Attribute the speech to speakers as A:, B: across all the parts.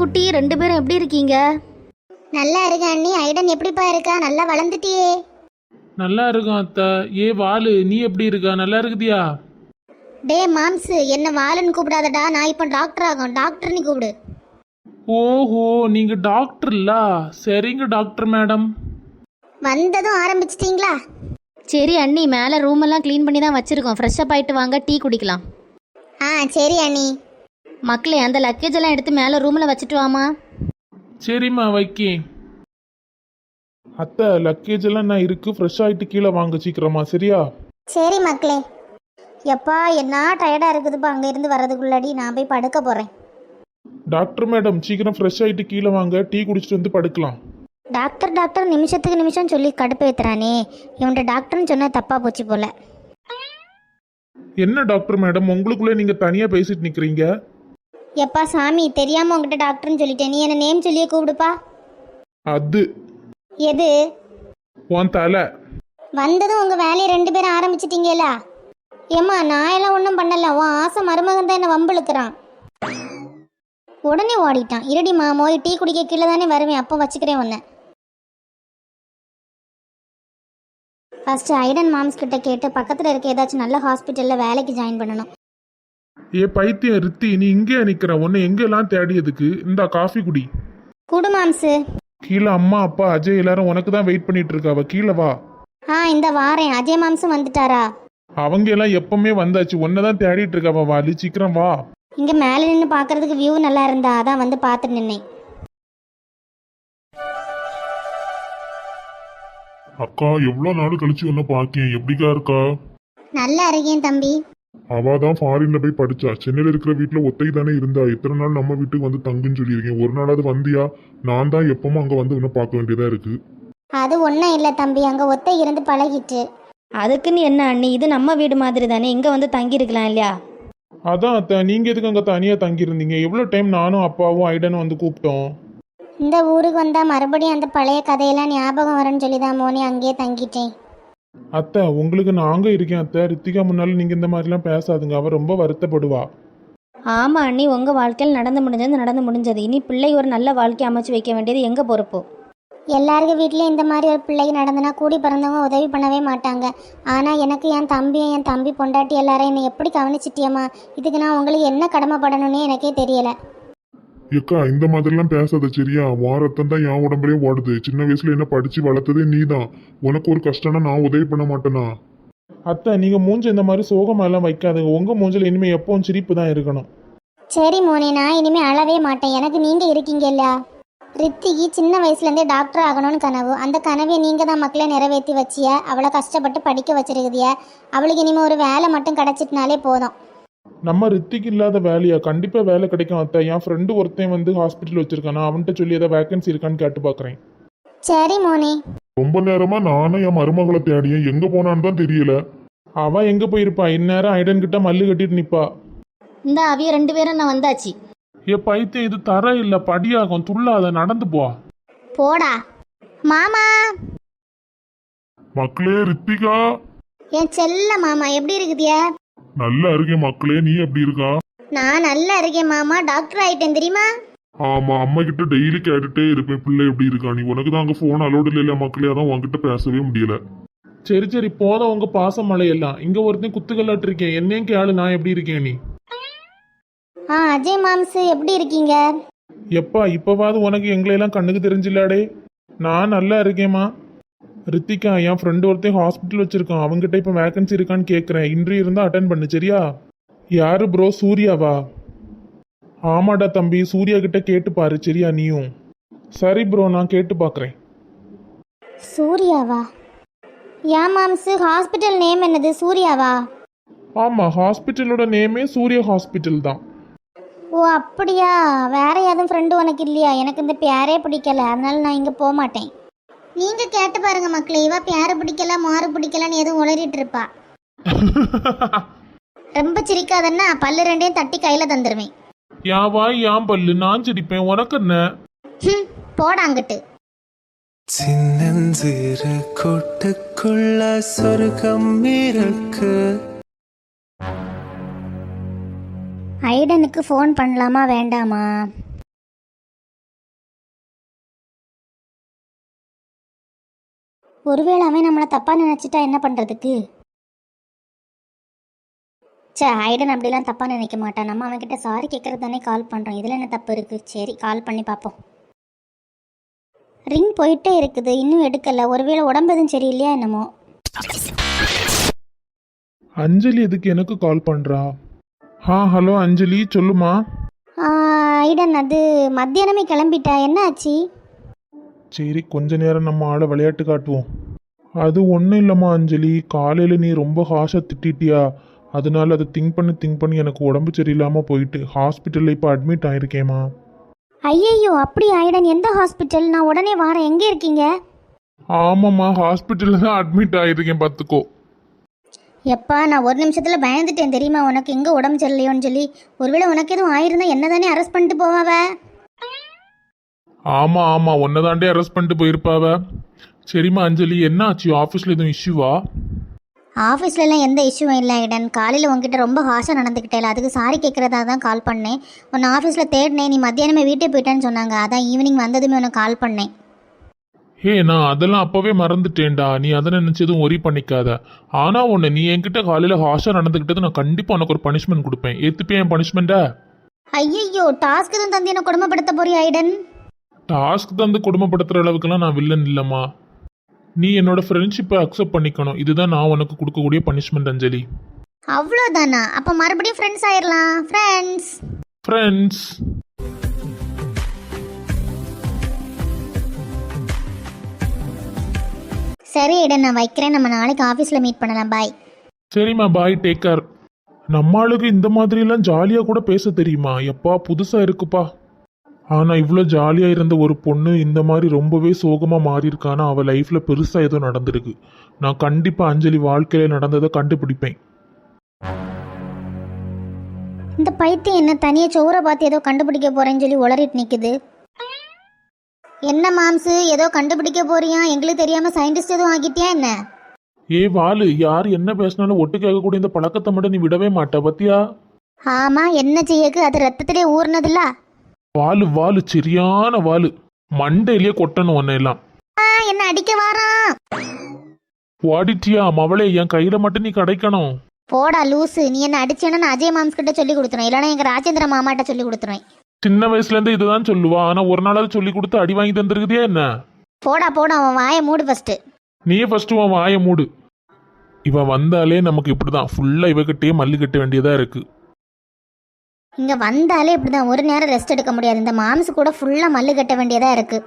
A: குட்டி ரெண்டு பேரும் எப்படி இருக்கீங்க?
B: நல்லா இருக்க அண்ணி. ஐடன் எப்படிப்பா இருக்கா? நல்லா வளர்ந்துட்டியே.
C: நல்லா இருக்கும் அத்தை. ஏ வாலு நீ எப்படி இருக்கா? நல்லா இருக்குதியா
B: டே மாம்ஸ் என்ன வாலன்னு கூப்பிடாதடா. நான் இப்போ டாக்டர் ஆகும் டாக்டர்னு கூப்பிடு.
C: ஓஹோ நீங்க டாக்டர்ல சரிங்க டாக்டர் மேடம்
B: வந்ததும் ஆரம்பிச்சிட்டிங்களா?
A: சரி அண்ணி மேலே ரூம் எல்லாம் க்ளீன் பண்ணி தான் வச்சிருக்கோம். ஃப்ரெஷ் அப் ஆயிட்டு வாங்க டீ குடிக்கலாம்.
B: ஆ சரி அண்ணி.
A: மக்களே அந்த லக்கேஜ் எல்லாம் எடுத்து மேலே ரூமில் வச்சுட்டு வாமா
C: சரிம்மா வைக்கேன் அத்தை லக்கேஜ் எல்லாம் நான் இருக்கு ஃப்ரெஷ் ஆயிட்டு கீழே வாங்க சீக்கிரமா சரியா?
B: சரி மக்களே. எப்பா என்ன டயர்டாக இருக்குதுப்பா அங்கே இருந்து வர்றதுக்குள்ளாடி நான் போய் படுக்க போகிறேன்
C: டாக்டர் மேடம் சீக்கிரம் ஃப்ரெஷ் ஆயிட்டு கீழே வாங்க டீ குடிச்சிட்டு வந்து படுக்கலாம்.
B: டாக்டர் டாக்டர் நிமிஷத்துக்கு நிமிஷம் சொல்லி கடுப்பேத்துறானே இவன்ட்ட டாக்டர்னு சொன்னா தப்பா போச்சு போல.
C: என்ன டாக்டர் மேடம் உங்களுக்குள்ளே நீங்க தனியா பேசிட்டு நிக்கிறீங்க?
B: எப்பா சாமி தெரியாம உங்ககிட்ட டாக்டர்னு சொல்லிட்டேன். நீ என்ன நேம் சொல்லியே கூப்பிடுப்பா?
C: அது.
B: எது?
C: உன் தலை.
B: வந்ததும் உங்க வேலையை ரெண்டு பேரும் ஆரம்பிச்சிட்டீங்களா ஏம்மா நான் எல்லாம் ஒன்றும் பண்ணல. உன் ஆசை மருமகன் தான் என்ன வம்பிழுக்கிறான். உடனே ஓடிட்டான். இருடிம்மா மோய் டீ குடிக்க கீழே தானே வருவேன். அப்போ வச்சுக்கிறேன் உன்னை. ஃபர்ஸ்ட் ஐடன் மாம்ஸ் கிட்ட கேட்டு பக்கத்தில் இருக்க ஏதாச்சும் நல்ல ஹாஸ்பிட்டலில் வேலைக்கு ஜாயின் பண்ணணும்.
C: ஏ பைத்தியம் ரித்தி நீ இங்கே நிக்கிற? உன்னை எங்கெல்லாம் தேடியதுக்கு? இந்த காஃபி குடி.
B: குடு மாம்ஸு
C: கீழே அம்மா அப்பா அஜய் எல்லாரும் உனக்கு தான் வெயிட் பண்ணிட்டு இருக்காவ கீழே வா.
B: ஆ இந்த வாரேன். அஜய் மாம்ஸும் வந்துட்டாரா?
C: அவங்க எல்லாம் எப்பவுமே வந்தாச்சு. உன்னை தான் தேடிட்டு இருக்காவ வாலி சீக்கிரம் வா.
B: இங்கே மேலே நின்று பார்க்கறதுக்கு வியூ நல்லா இருந்தா அதான் வந்து பார்த்துட்டு நின்னேன்.
D: அக்கா எவ்வளோ நாள் கழிச்சு ஒன்று பாக்கேன் எப்படிக்கா இருக்கா?
B: நல்லா இருக்கேன் தம்பி.
D: அவ தான் ஃபாரின்ல போய் படிச்சா. சென்னையில இருக்கிற வீட்டுல ஒத்தை தானே இருந்தா. எத்தனை நாள் நம்ம வீட்டுக்கு வந்து தங்குன்னு சொல்லியிருக்கேன் ஒரு நாளாவது வந்தியா? நான் தான் எப்பவும் அங்க வந்து இன்னும் பார்க்க வேண்டியதா இருக்கு.
B: அது ஒன்றும் இல்லை தம்பி. அங்கே ஒத்தை இருந்து பழகிட்டு.
A: அதுக்குன்னு என்ன அண்ணி? இது நம்ம வீடு மாதிரி தானே. இங்கே வந்து தங்கியிருக்கலாம் இல்லையா?
C: அதான் அத்தை. நீங்க எதுக்கு அங்க தனியா தங்கியிருந்தீங்க? எவ்வளவு டைம் நானும் அப்பாவும் ஐடனும் வந்து கூப்பிட்டோம்.
B: இந்த ஊருக்கு வந்தால் மறுபடியும் அந்த பழைய கதையெல்லாம் ஞாபகம் வரும்னு சொல்லி தான் மோனி அங்கேயே தங்கிட்டேன்.
C: அத்தை உங்களுக்கு நாங்க இருக்கேன் அத்தை. ரித்திகா முன்னால நீங்க இந்த மாதிரிலாம் பேசாதுங்க. அவ ரொம்ப வருத்தப்படுவா.
A: ஆமாம் அண்ணி உங்கள் வாழ்க்கையில் நடந்து முடிஞ்சது நடந்து முடிஞ்சது. இனி பிள்ளை ஒரு நல்ல வாழ்க்கை அமைச்சு வைக்க வேண்டியது எங்கள் பொறுப்பு?
B: எல்லாருக்கும் வீட்லேயும் இந்த மாதிரி ஒரு பிள்ளைக்கு நடந்தனா கூடி பிறந்தவங்க உதவி பண்ணவே மாட்டாங்க. ஆனால் எனக்கு என் தம்பியும் என் தம்பி பொண்டாட்டி எல்லாரும் என்னை எப்படி கவனிச்சிட்டியம்மா? இதுக்கு நான் உங்களுக்கு என்ன கடமைப்படணும்னே எனக்கே தெரியலை.
D: ஏக்கா இந்த மாதிரிலாம் பேசாத சரியா? வாரத்தம் தான் என் உடம்புலயே ஓடுது. சின்ன வயசுல என்ன படிச்சு வளர்த்ததே நீ தான் உனக்கு ஒரு கஷ்டம்னா நான் உதவி பண்ண மாட்டேனா?
C: அத்தை நீங்க மூஞ்ச இந்த மாதிரி சோகமா எல்லாம் வைக்காதுங்க. உங்க மூஞ்சில இனிமே எப்பவும் சிரிப்பு தான் இருக்கணும்.
B: சரி மோனே நான் இனிமே அழவே மாட்டேன். எனக்கு நீங்க இருக்கீங்கல்ல ரித்திக்கு சின்ன வயசுலேருந்தே டாக்டர் ஆகணும்னு கனவு. அந்த கனவை நீங்கள் தான் மக்களை நிறைவேற்றி வச்சிய. அவளை கஷ்டப்பட்டு படிக்க வச்சிருக்குதிய அவளுக்கு இனிமே ஒரு வேலை மட்டும் கிடச்சிட்டுனாலே போதும்.
C: நம்ம ரித்திக்கு இல்லாத வேலையா? கண்டிப்பா வேலை கிடைக்கும் அத்தை. என் ஃப்ரெண்டு ஒருத்தன் வந்து ஹாஸ்பிட்டல் வச்சிருக்கான்? நான் அவன்கிட்ட சொல்லி ஏதாவது வேகன்சி இருக்கான்னு கேட்டு பாக்குறேன்.
B: சரி மோனே.
D: ரொம்ப நேரமா நானும் என் மருமகளை தேடியேன் எங்க போனான்னு தான் தெரியல.
C: அவ எங்க போயிருப்பா? இந்நேரம் ஐடன் கிட்ட மல்லு கட்டிட்டு நிப்பா.
A: இந்த அவிய ரெண்டு பேரும் நான் வந்தாச்சு.
C: ஏ பைத்தியம் இது தர இல்ல. படியாகும். துள்ளாத. நடந்து போ.
B: போடா. மாமா.
D: மக்களே ரித்திகா.
B: என் செல்ல மாமா எப்படி இருக்குதிய
D: நல்லா இருக்கேன் மக்களே நீ எப்படி இருக்கா?
B: நான் நல்லா இருக்கேன் மாமா டாக்டர் ஆயிட்டேன் தெரியுமா?
D: ஆமா அம்மா கிட்ட டெய்லி கேட்டுட்டே இருப்பேன் பிள்ளை எப்படி இருக்கா நீ? உனக்கு தான் அங்க போன் அலோடு இல்ல மக்களே அதான் உன்கிட்ட பேசவே முடியல.
C: சரி சரி போதும் உங்க பாச மழையெல்லாம் இங்க ஒருத்தன் குத்துக்கல்லாட்டு இருக்கேன் என்னையும் கேளு நான் எப்படி இருக்கேன் நீ?
B: ஆ அஜய் மாம்ஸ் எப்படி இருக்கீங்க?
C: எப்பா இப்பவாவது உனக்கு எங்களையெல்லாம் கண்ணுக்கு தெரிஞ்சில்லாடே? நான் நல்லா இருக்கேம்மா. ரித்திகா என் ஃப்ரெண்டு ஒருத்தன் ஹாஸ்பிட்டல் வச்சிருக்கான். அவங்ககிட்ட இப்போ வேகன்சி இருக்கான்னு கேட்குறேன் இன்ட்ரி இருந்தால் அட்டன் பண்ணு சரியா? யாரு ப்ரோ சூர்யாவா? ஆமாடா தம்பி சூர்யா கிட்ட கேட்டு பாரு சரியா நீயும்? சரி ப்ரோ நான் கேட்டு பார்க்குறேன்
B: சூர்யாவா? ஏன் மாம்ஸ் ஹாஸ்பிட்டல் நேம் என்னது? சூர்யாவா?
C: ஆமாம் ஹாஸ்பிட்டலோட நேமே சூர்யா ஹாஸ்பிட்டல் தான்.
B: ஓ அப்படியா? வேற யாரும் ஃப்ரெண்டு உனக்கு இல்லையா? எனக்கு இந்த பேரே பிடிக்கல. அதனால நான் இங்கே போக மாட்டேன் நீங்கள் கேட்டு பாருங்க மக்களே இவ பேரை பிடிக்கல மாறு பிடிக்கலன்னு எதுவும் உளறிட்டு இருப்பா. ரொம்ப சிரிக்காதன்னா பல்லு ரெண்டையும் தட்டி கையில் தந்துடுவேன்
C: என் வாய் என் பல்லு நான் சிரிப்பேன். உனக்கு என்ன?
B: ஹம், போடா அங்கிட்டு.
E: சின்னஞ்சிறு கூட்டுக்குள்ள சொர்க்கம் இருக்கு.
B: ஐடனுக்கு ஃபோன் பண்ணலாமா வேண்டாமா? ஒருவேளை அவன் நம்மளை தப்பாக நினச்சிட்டா என்ன பண்ணுறதுக்கு சே ஐடன் அப்படிலாம் தப்பாக நினைக்க மாட்டான். நம்ம அவன்கிட்ட சாரி கேட்கறது தானே கால் பண்ணுறோம் இதில் என்ன தப்பு இருக்குது சரி கால் பண்ணி பார்ப்போம். ரிங் போயிட்டே இருக்குது. இன்னும் எடுக்கல. ஒருவேளை உடம்பு எதுவும் சரியில்லையா என்னமோ?
C: அஞ்சலி எதுக்கு எனக்கு கால் பண்றா? ஆ ஹலோ அஞ்சலி. சொல்லுமா?
B: ஐடன் அது மத்தியானமே கிளம்பிட்டா. என்ன ஆச்சு?
C: சரி கொஞ்ச நேரம் நம்ம ஆளை விளையாட்டு காட்டுவோம். அது ஒன்றும் இல்லைம்மா அஞ்சலி. காலையில் நீ ரொம்ப ஹாஷாக திட்டிட்டியா? அதனால அதை திங்க் பண்ணி திங்க் பண்ணி. எனக்கு உடம்பு சரியில்லாமல் போயிட்டு. ஹாஸ்பிட்டலில் இப்போ அட்மிட் ஆயிருக்கேம்மா.
B: ஐயையோ அப்படி ஐடன் எந்த ஹாஸ்பிட்டல் நான் உடனே வரேன். எங்கே இருக்கீங்க?
C: ஆமாம்மா ஹாஸ்பிட்டலில் தான் அட்மிட் ஆயிருக்கேன் பார்த்துக்கோ.
B: எப்பா நான் ஒரு நிமிஷத்தில் பயந்துட்டேன். தெரியுமா உனக்கு? எங்கே உடம்பு சரியில்லையோன்னு சொல்லி. ஒருவேளை உனக்கு எதுவும் ஆயிருந்தா என்ன தானே அரெஸ்ட் பண்ணிட்டு போவாவ?
C: ஆமாம் ஆமாம் ஒன்றை தாண்டே அரெஸ்ட் பண்ணிட்டு போயிருப்பாவ. சரிம்மா அஞ்சலி என்ன ஆச்சு ஆஃபீஸில் எதுவும் இஷ்யூவா
B: ஆஃபீஸ்லலாம் எந்த இஷ்யூவும் இல்லை ஐடன் காலையில் உங்ககிட்ட ரொம்ப ஹாஷாக நடந்துக்கிட்டேல அதுக்கு சாரி கேட்குறதா தான் கால் பண்ணேன். உன்னை ஆஃபீஸில் தேடினேன் நீ மத்தியானமே வீட்டே போயிட்டேன்னு சொன்னாங்க. அதான் ஈவினிங் வந்ததுமே உனக்கு கால் பண்ணேன்.
C: ஹே நான் அதெல்லாம் அப்பவே மறந்துட்டேன்டா. நீ அதை நினைச்சதும் ஒரி பண்ணிக்காத. ஆனா உன்னை நீ என்கிட்ட காலையில ஹாஷா நடந்துக்கிட்டது நான் கண்டிப்பா உனக்கு ஒரு பனிஷ்மெண்ட் கொடுப்பேன். ஏத்துப்பே என் பனிஷ்மெண்ட்டா
B: ஐயையோ டாஸ்க் எதுவும் தந்து என்ன கொடுமைப்படுத்த போறியா ஐடன்
C: டாஸ்க் தந்து கொடுமைப்படுத்துற அளவுக்குலாம் நான் வில்லன் இல்லம்மா. நீ என்னோட ஃப்ரெண்ட்ஷிப்பை அக்செப்ட் பண்ணிக்கணும். இதுதான் நான் உனக்கு கொடுக்கக்கூடிய பனிஷ்மெண்ட் அஞ்சலி.
B: அவ்வளோதானா அப்போ மறுபடியும் ஃப்ரெண்ட்ஸ் ஆயிடலாம் ஃப்ரெண்ட்ஸ்
C: ஃப்ரெண்ட்ஸ்
B: சரி ஐடன் நான் வைக்கிறேன். நம்ம நாளைக்கு ஆஃபீஸில் மீட் பண்ணலாம். பாய்
C: சரிம்மா பாய் டேக் கேர் நம்ம ஆளுக்கு இந்த மாதிரிலாம் ஜாலியாக கூட பேச தெரியுமா? எப்பா புதுசாக இருக்குப்பா. ஆனால் இவ்வளோ ஜாலியாக இருந்த ஒரு பொண்ணு இந்த மாதிரி ரொம்பவே சோகமாக மாறியிருக்கானா அவள் லைஃப்பில் பெருசாக ஏதோ நடந்திருக்கு. நான் கண்டிப்பாக அஞ்சலி வாழ்க்கையில் நடந்ததை கண்டுபிடிப்பேன்.
B: இந்த பைத்தியம் என்ன தனியாக சோறை பார்த்து ஏதோ கண்டுபிடிக்க போறேன்னு சொல்லி உளறிட்டு நிற்குது என்ன மாம்சு ஏதோ கண்டுபிடிக்க போறியா? எங்களுக்கு தெரியாம சயின்டிஸ்ட் எதுவும் ஆகிட்டியா என்ன?
C: ஏ வாலு யார் என்ன பேசினாலும் ஒட்டு கேட்கக்கூடிய இந்த பழக்கத்தை மட்டும் நீ விடவே மாட்ட பத்தியா?
B: ஆமா என்ன செய்யக்கு? அது ரத்தத்திலே ஊர்னதில்ல
C: வாலு வாலு சரியான வாலு. மண்டையிலேயே கொட்டணும் உன்னை எல்லாம்.
B: ஆ, என்ன அடிக்க வாரான்
C: வாடிட்டியா மவளே என் கையில் மட்டும் நீ கிடைக்கணும்.
B: போடா லூசு. நீ என்ன அடிச்சேன்னு நான் அஜய் மாம்ஸ் கிட்ட சொல்லி கொடுத்துருவேன். இல்லைன்னா எங்க ராஜேந்திர மாமாட்ட சொல்லி கொடுத்துருவேன்.
C: சின்ன வயசுல இருந்து இதுதான் சொல்லுவா. ஆனா ஒரு நாளாவது சொல்லி கொடுத்து அடி வாங்கி தந்துருக்குதியா என்ன?
B: போடா போடா அவன் வாயை மூடு ஃபர்ஸ்ட்
C: நீயே ஃபர்ஸ்ட் உன் வாயை மூடு. இவன் வந்தாலே நமக்கு இப்படிதான். ஃபுல்லா இவகிட்டயே மல்லு கட்ட வேண்டியதா இருக்கு.
B: இங்க வந்தாலே இப்படிதான். ஒரு நேரம் ரெஸ்ட் எடுக்க முடியாது. இந்த மாம்ஸ் கூட ஃபுல்லா மல்லு கட்ட வேண்டியதா இருக்கு.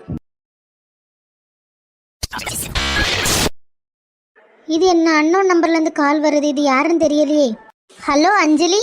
B: இது என்ன அன்னோன் நம்பர்ல இருந்து கால் வருது? இது யாருன்னு தெரியலையே. ஹலோ அஞ்சலி?